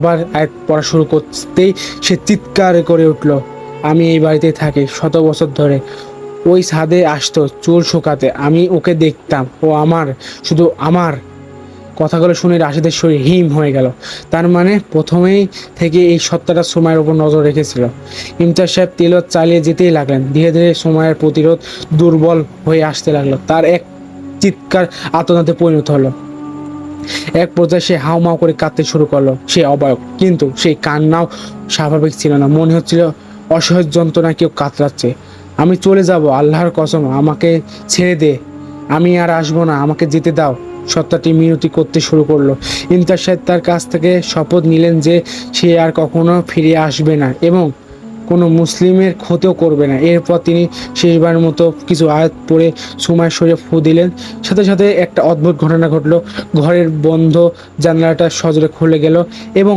আবার আয়াত পড়া শুরু করতেই সে চিৎকার করে উঠল। আমি এই বাড়িতে থাকি শত বছর ধরে। ওই ছাদে আসতো, চুল শুকাতে। আমি ওকে দেখতাম। ও আমার, শুধু আমার। কথাগুলো শুনে রাশেদের শরীর হিম হয়ে গেল। তার মানে প্রথমেই থেকে এই সত্তাটা সময়ের উপর নজর রেখেছিল। ইমতাজ সাহেব তেলত চালিয়ে যেতেই লাগলেন। ধীরে ধীরে সময়ের প্রতিরোধ দুর্বল হয়ে আসতে লাগল। তার এক চিৎকার আতনাতে পরিণত হলো। এক পর্যায়ে সে হাউমাউ করে কাঁদতে শুরু করল। সে অবাক, কিন্তু সেই কান্নাও স্বাভাবিক ছিল না। মনে হচ্ছিল অসহ্য যন্ত্রণা কেউ কাতরাচ্ছে। আমি চলে যাব, আল্লাহর কসম, আমাকে ছেড়ে দে। আমি আর আসব না, আমাকে যেতে দাও। সত্তাটি মিনতি করতে শুরু করল। ইমতাজ সাহেব তার কাছ থেকে শপথ নিলেন যে সে আর কখনো ফিরে আসবে না। এবং কোনো মুসলিমের ক্ষতিও করবে না। এরপর তিনি শেষবারের মতো কিছু আয়াত পড়ে সুমায় সরে ফু দিলেন। সাথে সাথে একটা অদ্ভুত ঘটনা ঘটলো। ঘরের বন্ধ জানলাটা সজরে খুলে গেল এবং